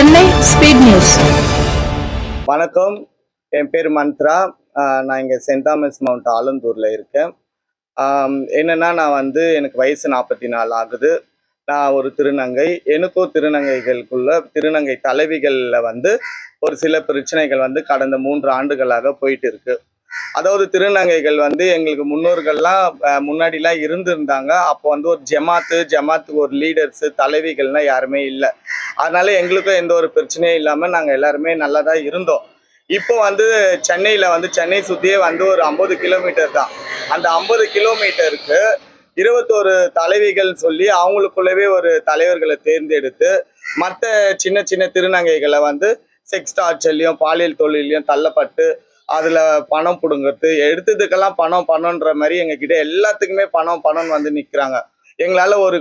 Chennai speed news. வணக்கம். என் பேர் மந்த்ரா. நான் இங்கே சென்ட் தாமஸ் மவுண்ட் ஆலந்தூரில் இருக்கேன். என்னென்னா நான் வந்து எனக்கு வயசு நாற்பத்தி நாலு ஆகுது. நான் ஒரு திருநங்கை. எனக்கும் திருநங்கைகளுக்குள்ள திருநங்கை தலைவிகளில் வந்து ஒரு சில பிரச்சனைகள் வந்து கடந்த மூன்று ஆண்டுகளாக போயிட்டு இருக்குது அதாவது திருநங்கைகள் வந்து எங்களுக்கு முன்னோர்கள்லாம் முன்னாடிலாம் இருந்திருந்தாங்க. அப்போ வந்து ஒரு ஜமாத்து ஜமாத்துக்கு ஒரு லீடர்ஸு தலைவிகள்லாம் யாருமே இல்லை. அதனால எங்களுக்கும் எந்த ஒரு பிரச்சனையும் இல்லாமல் நாங்கள் எல்லாருமே நல்லா தான் இருந்தோம். இப்போ வந்து சென்னையில் வந்து சென்னை சுற்றியே வந்து ஒரு ஐம்பது கிலோமீட்டர் தான். அந்த ஐம்பது கிலோமீட்டருக்கு இருபத்தோரு தலைவிகள் சொல்லி அவங்களுக்குள்ளவே ஒரு தலைவர்களை தேர்ந்தெடுத்து மற்ற சின்ன சின்ன திருநங்கைகளை வந்து செக்ஸ் டார்ச்சர்லையும் பாலியல் தொழிலையும் தள்ளப்பட்டு அதில் பணம் பிடுங்கிறது எடுத்ததுக்கெல்லாம் பணம் பணம்ன்ற மாதிரி எங்ககிட்ட எல்லாத்துக்குமே பணம் பணம்னு வந்து நிற்கிறாங்க எங்களால் ஒரு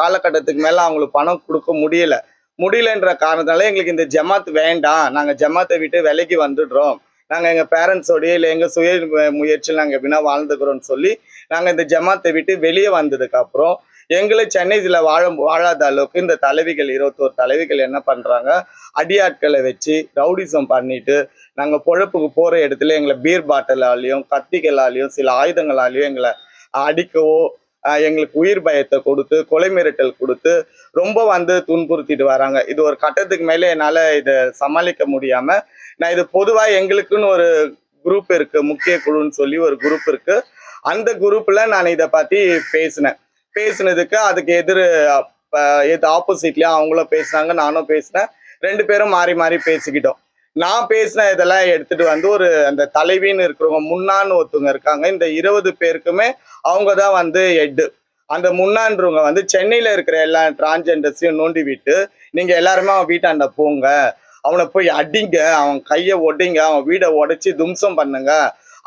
காலகட்டத்துக்கு மேலே அவங்களுக்கு பணம் கொடுக்க முடியல. முடியலன்ற காரணத்தினால எங்களுக்கு இந்த ஜமாத் வேண்டாம். நாங்கள் ஜமாத்தை விட்டு விலைக்கு வந்துடுறோம். நாங்கள் எங்கள் பேரண்ட்ஸோடய இல்லை எங்கள் சுய முயற்சியில் நாங்கள் எப்படின்னா வாழ்ந்துக்கிறோம்னு சொல்லி நாங்கள் இந்த ஜமாத்தை விட்டு வெளியே வந்ததுக்கப்புறம் எங்களை சென்னையில் வாழ வாழாத அளவுக்கு இந்த தலைவிகள் இருபத்தோரு தலைவிகள் என்ன பண்ணுறாங்க அடியாட்களை வச்சு ரவுடிசம் பண்ணிட்டு நாங்கள் பொழப்புக்கு போகிற இடத்துல எங்களை பீர் பாட்டிலாலையும் கத்திகளாலையும் சில ஆயுதங்களாலையும் எங்களை அடிக்கவோ எங்களுக்கு உயிர் பயத்தை கொடுத்து கொலை மிரட்டல் கொடுத்து ரொம்ப வந்து துன்புறுத்திட்டு வராங்க. இது ஒரு கட்டத்துக்கு மேலே என்னால் இதை சமாளிக்க முடியாமல் நான் இது பொதுவாக எங்களுக்குன்னு ஒரு குரூப் இருக்குது முக்கிய குழுன்னு சொல்லி ஒரு குரூப் இருக்குது அந்த குரூப்பில் நான் இதை பற்றி பேசினேன். பேசினதுக்கு அதுக்கு எதிர் எது ஆப்போசிட்லயே அவங்களும் பேசினாங்க நானும் பேசினேன். ரெண்டு பேரும் மாறி மாறி பேசிக்கிட்டோம். நான் பேசின இதெல்லாம் எடுத்துட்டு வந்து ஒரு அந்த தலைவின்னு இருக்கிறவங்க முன்னான்னு ஒருத்தவங்க இருக்காங்க. இந்த இருபது பேருக்குமே அவங்க தான் வந்து ஹெட்டு அந்த முன்னான்றவங்க வந்து சென்னையில இருக்கிற எல்லா டிரான்ஜெண்டர்ஸையும் நோண்டி விட்டு நீங்க எல்லாருமே அவன் வீட்டாண்ட போங்க. அவனை போய் அடிங்க. அவன் கையை ஒடிங்க. அவன் வீடை உடைச்சி தும்சம் பண்ணுங்க.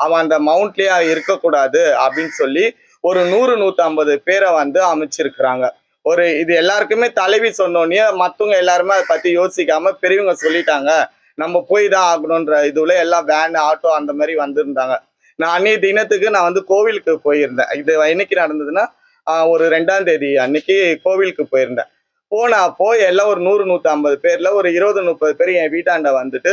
அவன் அந்த மவுண்ட்லயே இருக்கக்கூடாது அப்படின்னு சொல்லி ஒரு நூறு நூற்றம்பது பேரை வந்து அமைச்சிருக்கிறாங்க. ஒரு இது எல்லாருக்குமே தலைவி சொன்னோன்னே மற்றவங்க எல்லாருமே அதை பற்றி யோசிக்காம பெரியவங்க சொல்லிட்டாங்க. நம்ம போய் தான் ஆகணுன்ற இதுல எல்லாம் வேன் ஆட்டோ அந்த மாதிரி வந்திருந்தாங்க. நான் அன்னைய தினத்துக்கு நான் வந்து கோவிலுக்கு போயிருந்தேன். இது என்னைக்கு நடந்ததுன்னா ஒரு ரெண்டாம் தேதி அன்னைக்கு கோவிலுக்கு போயிருந்தேன். போனப்போ எல்லாம் ஒரு நூறு நூற்றி ஐம்பது பேர்ல ஒரு இருபது முப்பது பேர் என் வீட்டாண்ட வந்துட்டு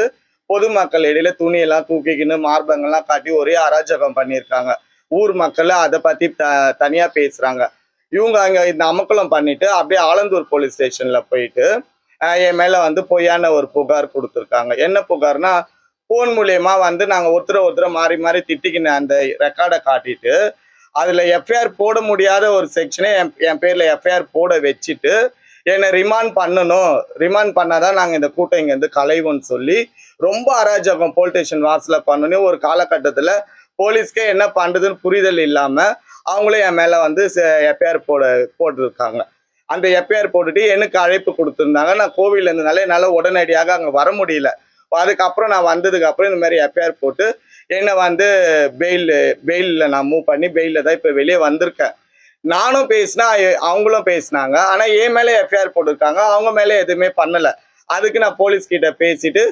பொதுமக்கள் இடையில துணியெல்லாம் தூக்கிக்கின்னு மார்பங்கள்லாம் காட்டி ஒரே அராஜகம் பண்ணியிருக்காங்க. ஊர் மக்கள் அதை பற்றி த தனியாக பேசுகிறாங்க இவங்க அங்கே இந்த அமக்கலம் பண்ணிட்டு அப்படியே ஆலந்தூர் போலீஸ் ஸ்டேஷனில் போயிட்டு என் மேலே வந்து பொய்யான ஒரு புகார் கொடுத்துருக்காங்க. என்ன புகார்னா ஃபோன் மூலயமா வந்து நாங்கள் ஒருத்தர ஒருத்தரை மாறி மாறி திட்டிக்கின அந்த ரெக்கார்டை காட்டிட்டு அதில் எஃப்ஐஆர் போட முடியாத ஒரு செக்ஷனே என் என் பேரில் எஃப்ஐஆர் போட வச்சுட்டு என்னை ரிமாண்ட் பண்ணணும். ரிமாண்ட் பண்ணாதான் நாங்கள் இந்த கூட்டம் இங்கேருந்து கலைவோம்னு சொல்லி ரொம்ப அராஜகம் போலீஸ் ஸ்டேஷன் வாசலில் பண்ணணும் ஒரு காலகட்டத்தில் போலீஸ்க்கே என்ன பண்ணுறதுன்னு புரிதல் இல்லாமல் அவங்களே என் மேலே வந்து எஃப்ஐஆர் போட போட்டிருக்காங்க. அந்த எஃப்ஐஆர் போட்டுட்டு எனக்கு அழைப்பு கொடுத்துருந்தாங்க. நான் கோவிலில் இருந்ததுனால என்னால் உடனடியாக அங்கே வர முடியல. அதுக்கப்புறம் நான் வந்ததுக்கப்புறம் இந்த மாதிரி எஃப்ஐஆர் போட்டு என்னை வந்து பெயில் பெயிலில் நான் மூவ் பண்ணி பெயிலில் தான் இப்போ வெளியே வந்திருக்கேன். நானும் பேசினா அவங்களும் பேசினாங்க. ஆனால் என் மேலே எஃப்ஐஆர் போட்டிருக்காங்க. அவங்க மேலே எதுவுமே பண்ணலை. அதுக்கு நான் போலீஸ்கிட்ட பேசிட்டு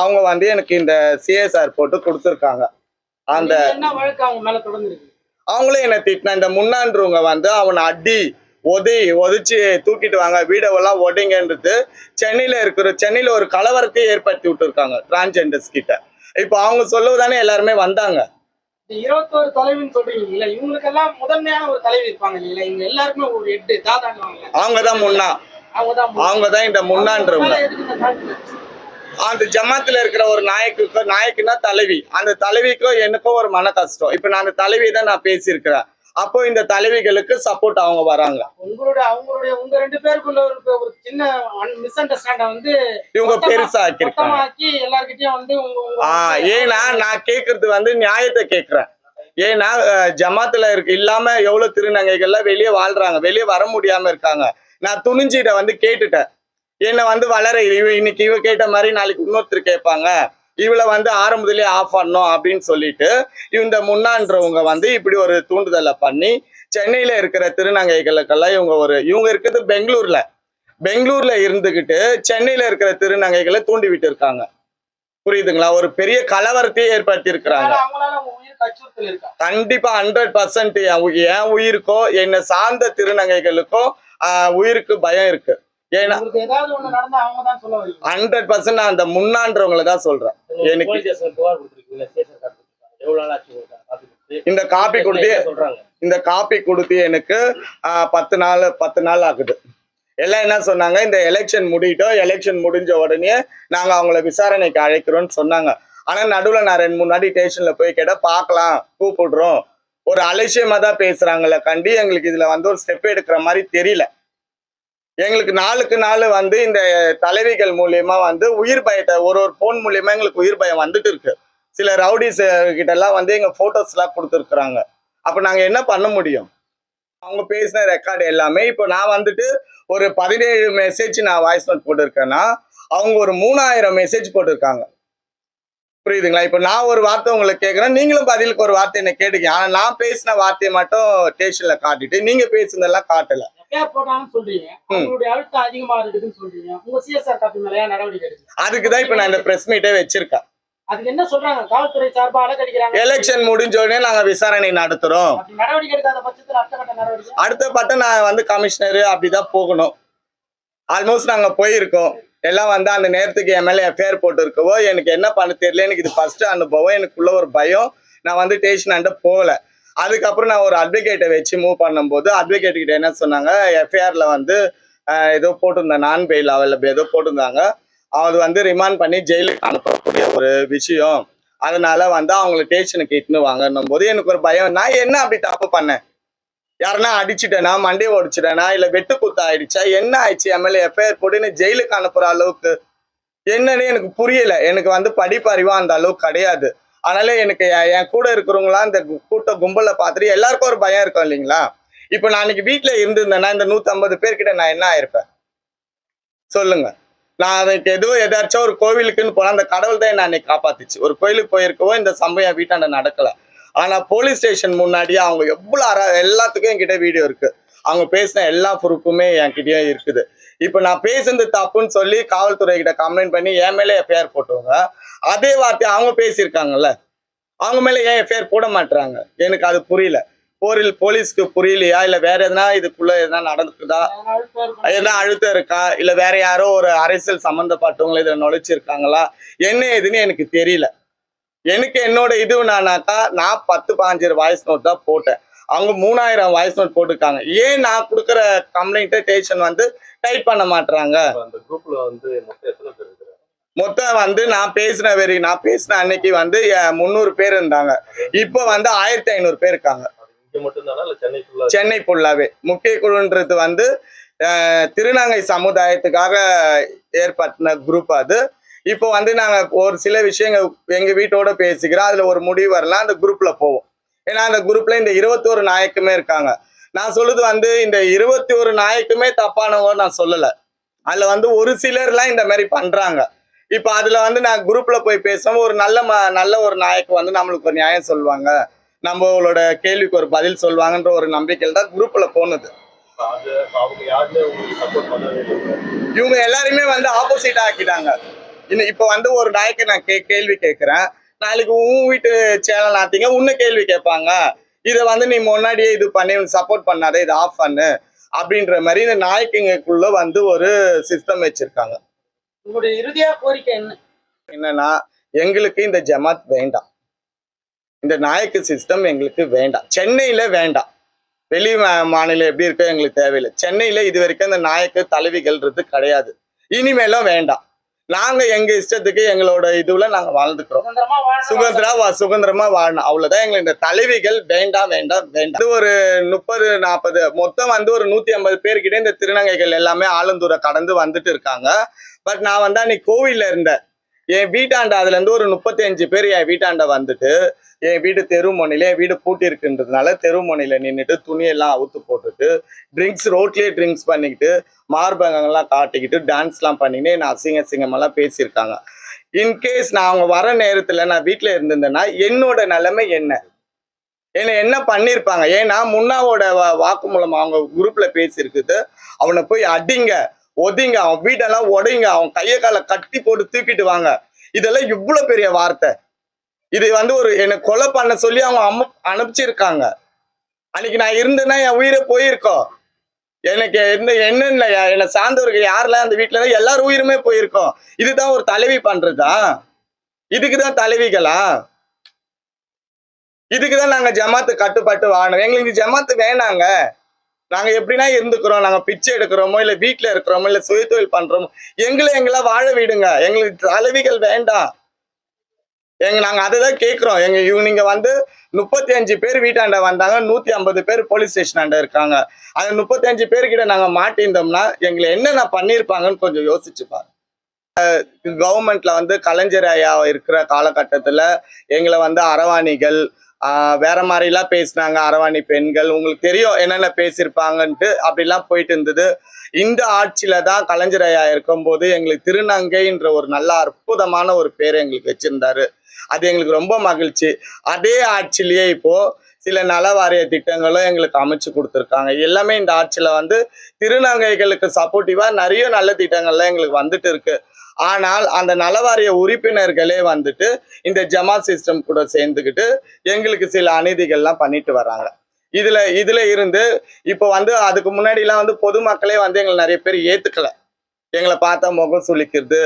அவங்க வந்து எனக்கு இந்த சிஎஸ்ஆர் போட்டு கொடுத்துருக்காங்க. அந்த நீங்க என்ன திட்டின இந்த முன்னான்றவங்க வந்து அவனை அடி ஒதி ஒதிச்சு தூக்கிட்டு வாங்க வீடெல்லாம் ஒடிங்கன்றது சென்னையில இருக்கிற சென்னையில ஒரு கலவரத்தை ஏற்படுத்தி விட்டுருக்காங்க டிரான்ஜெண்டர்ஸ் கிட்ட. இப்போ அவங்க சொல்லுவதானே எல்லாருமே வந்தாங்க. இருபத்தோரு தலைவின்னு சொல்றீங்க இல்ல இவங்களுக்கெல்லாம் முதன்மையான ஒரு தலைவி இருப்பாங்க இல்ல இவங்க எல்லாருக்குமே ஒரு எட்டு தாதாங்க அவங்க தான் முன்னா. அவங்க தான் அவங்க தான் இந்த முன்னான்றவங்க? அந்த ஜமாத்துல இருக்கிற ஒரு நாயக்குக்கு நாயக்குன்னா தலைவி. அந்த தலைவிக்கும் எனக்கும் ஒரு மன கஷ்டம் இப்போ நான் அந்த தலைவி தான் நான் பேசியிருக்கிறேன். அப்போ இந்த தலைவிகளுக்கு சப்போர்ட் அவங்க வராங்க. உங்களுடைய அவங்களுடைய உங்க ரெண்டு பேருக்குள்ள ஒரு சின்ன மிஸ் அண்டர்ஸ்டாண்ட வந்து இவங்க பெருசா எல்லார்கிட்டயும் வந்து உங்க- ஆஹ் ஏன்னா நான் கேக்குறது வந்து நியாயத்தை கேக்குறேன். ஏன்னா ஜமாத்துல இருக்கு இல்லாம எவ்வளவு திருநங்கைகள்லாம் வெளியே வாழ்றாங்க. வெளியே வர முடியாம இருக்காங்க. நான் துணிஞ்சு இதை வந்து கேட்டுட்டேன். என்னை வந்து வளர இவ இன்னைக்கு இவ கேட்ட மாதிரி நாளைக்கு இன்னொருத்தர் கேட்பாங்க. இவளை வந்து ஆரம்பத்திலே ஆஃப் பண்ணோம் அப்படின்னு சொல்லிட்டு இந்த முன்னான்றவங்க வந்து இப்படி ஒரு தூண்டுதலை பண்ணி சென்னையில இருக்கிற திருநங்கைகளுக்கெல்லாம் இவங்க ஒரு இவங்க இருக்கிறது பெங்களூர்ல. பெங்களூர்ல இருந்துகிட்டு சென்னையில இருக்கிற திருநங்கைகளை தூண்டி விட்டு இருக்காங்க. புரியுதுங்களா? ஒரு பெரிய கலவரத்தையே ஏற்படுத்தி இருக்கிறாங்க கண்டிப்பா ஹண்ட்ரட் பர்சன்ட் என் உயிருக்கோ என்னை சார்ந்த திருநங்கைகளுக்கோ உயிருக்கு பயம் இருக்கு. ஏன்னா ஹண்ட்ரட் பர்சன்ட் நான் அந்த முன்னான்றவங்களை தான் சொல்றேன். எனக்கு- இந்த காப்பி கொடுத்து இந்த காப்பி கொடுத்து எனக்கு பத்து நாள் பத்து நாள் ஆகுது. எல்லாம் என்ன சொன்னாங்க? இந்த எலெக்ஷன் முடியட்டும். எலெக்ஷன் முடிஞ்ச உடனே நாங்க அவங்கள விசாரணைக்கு அழைக்கிறோம்னு சொன்னாங்க. ஆனா நடுவுல நான் ரெண்டு மூணு நாடி ஸ்டேஷன்ல போய் கேட்டா பார்க்கலாம் கூப்பிடுறோம். ஒரு அலட்சியமா தான் பேசுறாங்கல்ல கண்டி எங்களுக்கு இதுல வந்து ஒரு ஸ்டெப் எடுக்கிற மாதிரி தெரியல. எங்களுக்கு நாளுக்கு நாள் வந்து இந்த தலைவிகள் மூலியமா வந்து உயிர் பயத்தை ஒரு ஒரு போன் மூலியமா எங்களுக்கு உயிர் பயம் வந்துட்டு இருக்கு. சில ரவுடிஸ் கிட்ட எல்லாம் வந்து எங்க போட்டோஸ் எல்லாம் கொடுத்துருக்குறாங்க. அப்ப நாங்க என்ன பண்ண முடியும்? அவங்க பேசின ரெக்கார்டு எல்லாமே இப்போ நான் வந்துட்டு ஒரு பதினேழு மெசேஜ் நான் வாய்ஸ் நோட் போட்டிருக்கேன்னா அவங்க ஒரு மூணாயிரம் மெசேஜ் போட்டிருக்காங்க. புரியுதுங்களா? இப்போ நான் ஒரு வார்த்தை உங்களுக்கு கேட்குறேன் நீங்களும் பதிலுக்கு ஒரு வார்த்தை என்ன கேட்டுக்கீங்க. ஆனால் நான் பேசின வார்த்தையை மட்டும் ஸ்டேஷனில் காட்டிட்டு நீங்கள் பேசுனதெல்லாம் காட்டலை. எஃப்ஐஆர் போட்டாங்கன்னு சொல்றீங்க. உங்களுடைய அழுத்தம் அதிகமா இருக்குதுன்னு சொல்றீங்க. உங்க சிஎஸ்ஆர் காப்பி மேல ஏன் நடவடிக்கை எடுக்குது அதுக்கு தான் இப்போ நான் இந்த ப்ரெஸ் மீட்டே வச்சிருக்கேன். அதுக்கு என்ன சொல்றாங்க? காவல்துறை சார்பா அலக்கடிக்கிறாங்க எலெக்ஷன் முடிஞ்ச உடனே நாங்க விசாரணை நடத்துறோம். அப்படி நடவடிக்கை எடுக்காத பட்சத்தில் அடுத்த கட்ட நடவடிக்கை? அடுத்த பட்டம் நான் வந்து கமிஷனர் அப்படிதான் போகணும். ஆல்மோஸ்ட் நாங்க போயிருக்கோம். எல்லாம் வந்து அந்த நேரத்துக்கு என் மேல எஃப்ஐஆர் போட்டு இருக்கவோ எனக்கு என்ன பண்ண தெரியல எனக்கு இது ஃபர்ஸ்ட் அனுபவம் எனக்குள்ள ஒரு பயம். நான் வந்து ஸ்டேஷன் அண்ட போகல. அதுக்கப்புறம் நான் ஒரு அட்வொகேட்டை வச்சு மூவ் பண்ணும்போது அட்வொகேட் கிட்ட என்ன சொன்னாங்க எஃப்ஐஆர்ல வந்து ஏதோ போட்டிருந்தேன் நான் பெயில் அவைலபிள் ஏதோ போட்டிருந்தாங்க. அது வந்து ரிமாண்ட் பண்ணி ஜெயிலுக்கு அனுப்பக்கூடிய ஒரு விஷயம். அதனால வந்து அவங்களை ஸ்டேஷனுக்கு இட்டுன்னு வாங்கன்னும் போது எனக்கு ஒரு பயம். நான் என்ன அப்படி தப்பு பண்ணேன்? யாருன்னா அடிச்சிட்டேனா மண்டையை ஓடிச்சிட்டேனா இல்லை வெட்டு குத்து ஆயிடுச்சா? என்ன ஆயிடுச்சு? எம்எல்ஏ எஃப்ஐஆர் போட்டுன்னு ஜெயிலுக்கு அனுப்புற அளவுக்கு என்னன்னு எனக்கு புரியல. எனக்கு வந்து படிப்பறிவா அந்த அளவுக்கு கிடையாது. அதனால எனக்கு என் கூட இருக்கிறவங்களாம் இந்த கூட்ட கும்பலை பார்த்துட்டு எல்லாருக்கும் ஒரு பயம் இருக்கும் இல்லைங்களா? இப்போ நான் அன்னைக்கு வீட்டில் இருந்திருந்தேன்னா இந்த நூற்றம்பது பேர்கிட்ட நான் என்ன ஆயிருப்பேன்? சொல்லுங்க. நான் அதுக்கு எதுவும் எதாச்சும் ஒரு கோவிலுக்குன்னு போனால் அந்த கடவுள் தான் என்னை அன்னைக்கு காப்பாத்துச்சு. ஒரு கோயிலுக்கு போயிருக்கவோ இந்த சம்பவம் என் வீட்டாண்ட நடக்கலை. ஆனால் போலீஸ் ஸ்டேஷன் முன்னாடி அவங்க எவ்வளோ அற எல்லாத்துக்கும் என்கிட்ட வீடியோ இருக்குது அவங்க பேசின எல்லா ப்ரூஃபுமே என்கிட்டயும் இருக்குது. இப்போ நான் பேசுனது தப்புன்னு சொல்லி காவல்துறை கிட்ட கம்ப்ளைண்ட் பண்ணி என் மேலே எஃப்ஐஆர் போட்டுவாங்க அதே வார்த்தை அவங்க பேசியிருக்காங்கல்ல அவங்க மேலே ஏன் எஃப்ஐஆர் போட மாட்டுறாங்க எனக்கு அது புரியல. போரில் போலீஸ்க்கு புரியலையா? இல்லை வேற எதனா இதுக்குள்ள எதனா நடந்துக்குதா எதனா அழுத்தம் இருக்கா? இல்ல வேற யாரோ ஒரு அரசியல் சம்மந்தப்பட்டவங்களை இதில் நுழைச்சிருக்காங்களா? என்ன ஏதுன்னு எனக்கு தெரியல. எனக்கு என்னோட இது நான் பத்து பாஞ்சு வாய்ஸ் நோட் தான் போட்டேன். அவங்க மூணாயிரம் வாய்ஸ் நோட் போட்டிருக்காங்க. ஏன் நான் கொடுக்குற கம்ப்ளைண்ட் ஸ்டேஷன் வந்து டைப் பண்ண மாட்றாங்க? அந்த குரூப்ல வந்து மொத்தம் வந்து நான் பேசின வெறி நான் பேசின அன்னைக்கு வந்து முந்நூறு பேர் இருந்தாங்க. இப்போ வந்து ஆயிரத்தி ஐநூறு பேர் இருக்காங்க. சென்னை ஃபுல்லா சென்னை ஃபுல்லாவே முக்கிய குழுன்றது வந்து திருநங்கை சமுதாயத்துக்காக ஏற்பட்ட குரூப் அது. இப்போ வந்து நாங்க ஒரு சில விஷயங்கள் எங்க வீட்டோட பேசிக்கிறோம். அதுல ஒரு முடிவு வரலாம் அந்த குரூப்ல போவோம். ஏன்னா அந்த குரூப்ல இந்த இருபத்தோரு நாயக்குமே இருக்காங்க. நான் சொல்லுது வந்து இந்த இருபத்தி ஒரு நாயக்குமே தப்பானவங்க நான் சொல்லல. அதுல வந்து ஒரு சிலர்லாம் இந்த மாதிரி பண்றாங்க. இப்போ அதுல வந்து நான் குரூப்ல போய் பேசுவோம் ஒரு நல்ல ம நல்ல ஒரு நாயக்கு வந்து நம்மளுக்கு ஒரு நியாயம் சொல்லுவாங்க. நம்மளோட கேள்விக்கு ஒரு பதில் சொல்லுவாங்கன்ற ஒரு நம்பிக்கையில் தான் குரூப்ல போனது. இவங்க எல்லாருமே வந்து ஆப்போசிட் ஆக்கிட்டாங்க. இன்னும் இப்போ வந்து ஒரு நாயக்கை நான் கே கேள்வி கேட்குறேன் நாளைக்கு உன் வீட்டு சேனல் ஆத்தீங்க உன்ன கேள்வி கேட்பாங்க. இதை வந்து நீ முன்னாடியே இது பண்ணி சப்போர்ட் பண்ணாத இதை ஆஃப் பண்ணு. அப்படின்ற மாதிரி இந்த நாய்க்குங்களுக்குள்ள வந்து ஒரு சிஸ்டம் வச்சிருக்காங்க. உங்களுடைய இறுதியா கோரிக்கை என்ன? என்னன்னா எங்களுக்கு இந்த ஜமாத் வேண்டாம். இந்த நாயக்கு சிஸ்டம் எங்களுக்கு வேண்டாம். சென்னையில வேண்டாம். வெளி மாநிலம் எப்படி இருக்கோ எங்களுக்கு தேவையில்லை. சென்னையில இது வரைக்கும் இந்த நாயக்கு தலைவிகள்ன்றது கிடையாது. இனிமேலும் வேண்டாம். நாங்க எங்க இஷ்டத்துக்கு எங்களோட இதுல நாங்க வாழ்ந்துக்கிறோம். சுதந்திரமா வாழணும். சுதந்திரா வா- சுதந்திரமா வாழணும். அவ்வளவுதான் இந்த தலைவிகள் வேண்டாம் வேண்டாம் வேண்டாம் இது ஒரு முப்பது நாற்பது மொத்தம் வந்து ஒரு நூத்தி ஐம்பது பேர்கிட்ட இந்த திருநங்கைகள் எல்லாமே ஆலந்தூரை கடந்து வந்துட்டு இருக்காங்க. பட் நான் வந்து அன்னைக்கு கோவில்ல இருந்தேன். என் வீட்டாண்ட அதுல இருந்து ஒரு முப்பத்தஞ்சு பேர் என் வீட்டாண்ட வந்துட்டு என் வீடு தெருமுனையில என் வீடு பூட்டி இருக்குன்றதுனால தெருமுனையில நின்றுட்டு துணியெல்லாம் அவுத்து போட்டுட்டு ட்ரிங்க்ஸ் ரோட்லயே ட்ரிங்க்ஸ் பண்ணிக்கிட்டு மார்பகங்கள்லாம் காட்டிக்கிட்டு டான்ஸ்லாம் பண்ணிக்கிட்டு நான் அசிங்க அசிங்கமெல்லாம் பேசியிருக்காங்க. இன்கேஸ் நான் அவங்க வர நேரத்தில் நான் வீட்டில் இருந்திருந்தேன்னா என்னோட நிலைமை என்ன? என்னை என்ன பண்ணியிருப்பாங்க? ஏன்னா முன்னாவோட வா- வாக்குமூலம் அவங்க குரூப்பில் பேசியிருக்குது அவனை போய் அடிங்க. ஒதிங்க அவன் வீட்டெல்லாம் உடையுங்க அவன் கையை காலை கட்டி போட்டு தூக்கிட்டு வாங்க. இதெல்லாம் இவ்வளவு பெரிய வார்த்தை. இது வந்து ஒரு என்னை கொலை பண்ண சொல்லி அவங்க அம்மா அனுப்பிச்சிருக்காங்க. அன்னைக்கு நான் இருந்தேன்னா என் உயிரை போயிருக்கோம். எனக்கு என்ன என்ன இல்லை என்னை சார்ந்தவர்கள் யாரெல்லாம் அந்த வீட்டில் தான் எல்லார் உயிருமே போயிருக்கோம். இதுதான் ஒரு தலைவி பண்றதா? இதுக்குதான் தலைவிகளா? இதுக்குதான் நாங்க ஜமாத்து கட்டுப்பட்டு வாழணும் எங்களுக்கு ஜமாத்து வேணாங்க. நாங்க எப்படின்னா இருந்துக்கிறோம். நாங்க பிச்சை எடுக்கிறோமோ இல்ல வீட்டுல இருக்கிறோமோ இல்ல சுயதொழில் பண்றோமோ எங்களை எங்களா வாழ விடுங்க. எங்களுக்கு தலைவிகள் வேண்டாம். எங்க நாங்க அதை தான் கேட்குறோம் எங்க இவங்க வந்து முப்பத்தி அஞ்சு பேர் வீட்டாண்ட வந்தாங்க. நூத்தி ஐம்பது பேர் போலீஸ் ஸ்டேஷனாண்ட இருக்காங்க. அந்த முப்பத்தி அஞ்சு பேர்கிட்ட நாங்க மாட்டியிருந்தோம்னா எங்களை என்னென்ன பண்ணியிருப்பாங்கன்னு கொஞ்சம் யோசிச்சு பாருங்க. கவர்மெண்ட்ல வந்து கலைஞர் ஐயா இருக்கிற காலகட்டத்தில் எங்களை வந்து அரவாணிகள் வேற மாதிரிலாம் பேசினாங்க. அரவாணி பெண்கள் உங்களுக்கு தெரியும் என்னென்ன பேசியிருப்பாங்கன்ட்டு அப்படிலாம் போயிட்டு இருந்தது. இந்த ஆட்சியில தான் கலைஞர் ஐயா இருக்கும்போது எங்களுக்கு திருநங்கைன்ற ஒரு நல்ல அற்புதமான ஒரு பேர் எங்களுக்கு வச்சிருந்தாரு. அது எங்களுக்கு ரொம்ப மகிழ்ச்சி. அதே ஆட்சியிலேயே இப்போ சில நல வாரிய திட்டங்களும் எங்களுக்கு அமைச்சு கொடுத்துருக்காங்க. எல்லாமே இந்த ஆட்சியில் வந்து திருநங்கைகளுக்கு சப்போர்ட்டிவாக நிறைய நல்ல திட்டங்கள்லாம் எங்களுக்கு வந்துட்டு இருக்குது ஆனால் அந்த நலவாரிய உறுப்பினர்களே வந்துட்டு இந்த ஜமா சிஸ்டம் கூட சேர்ந்துக்கிட்டு எங்களுக்கு சில அநீதிகள்லாம் பண்ணிட்டு வராங்க. இதுல இதுல இருந்து இப்போ வந்து அதுக்கு முன்னாடிலாம் வந்து பொதுமக்களே வந்து எங்களை நிறைய பேர் ஏத்துக்கல. எங்களை பார்த்தா முகம் சுளிக்கிறது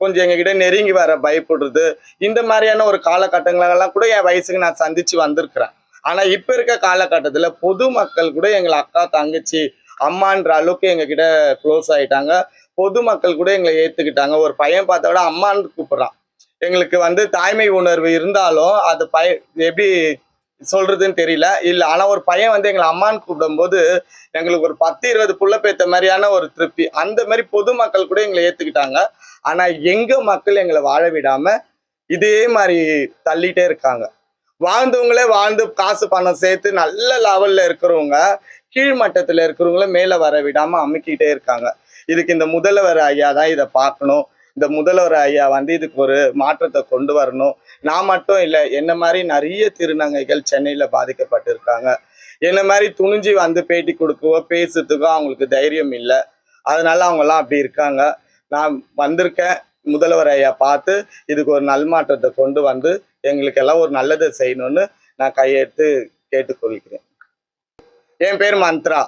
கொஞ்சம் எங்ககிட்ட நெருங்கி வர பயப்படுறது இந்த மாதிரியான ஒரு காலகட்டங்களெல்லாம் கூட என் வயசுக்கு நான் சந்திச்சு வந்திருக்கிறேன். ஆனா இப்ப இருக்க காலகட்டத்துல பொதுமக்கள் கூட எங்களை அக்கா தங்கச்சி அம்மான்ற அளவுக்கு எங்ககிட்ட க்ளோஸ் ஆயிட்டாங்க. பொதுமக்கள் கூட எங்களை ஏத்துக்கிட்டாங்க. ஒரு பையன் பார்த்த விட அம்மான்னு கூப்பிடுறான். எங்களுக்கு வந்து தாய்மை உணர்வு இருந்தாலும் அது பய எப்படி சொல்றதுன்னு தெரியல. இல்லை ஆனால் ஒரு பையன் வந்து எங்களை அம்மான்னு கூப்பிடும்போது எங்களுக்கு ஒரு பத்து இருபது புள்ள பேத்த மாதிரியான ஒரு திருப்தி. அந்த மாதிரி பொதுமக்கள் கூட எங்களை ஏத்துக்கிட்டாங்க. ஆனா எங்க மக்கள் எங்களை வாழ விடாம இதே மாதிரி தள்ளிட்டே இருக்காங்க. வாழ்ந்தவங்களே வாழ்ந்து காசு பணம் சேர்த்து நல்ல லெவல்ல இருக்கிறவங்க கீழ்மட்டத்தில் இருக்கிறவங்கள மேலே வர விடாமல் அமுக்கிட்டே இருக்காங்க. இதுக்கு இந்த முதல்வர் ஐயா தான் இதை பார்க்கணும். இந்த முதல்வர் ஐயா வந்து இதுக்கு ஒரு மாற்றத்தை கொண்டு வரணும். நான் மட்டும் இல்லை என்ன மாதிரி நிறைய திருநங்கைகள் சென்னையில பாதிக்கப்பட்டிருக்காங்க. என்ன மாதிரி துணிஞ்சு வந்து பேட்டி கொடுக்கவோ பேசுறதுக்கோ அவங்களுக்கு தைரியம் இல்லை. அதனால அவங்கெல்லாம் அப்படி இருக்காங்க. நான் வந்திருக்கேன் முதல்வர் ஐயா பார்த்து இதுக்கு ஒரு நல்மாற்றத்தை கொண்டு வந்து எங்களுக்கு எல்லாம் ஒரு நல்லதை செய்யணும்னு நான் கையெடுத்து கேட்டுக்கொள்கிறேன். என் பேர் மந்த்ரா.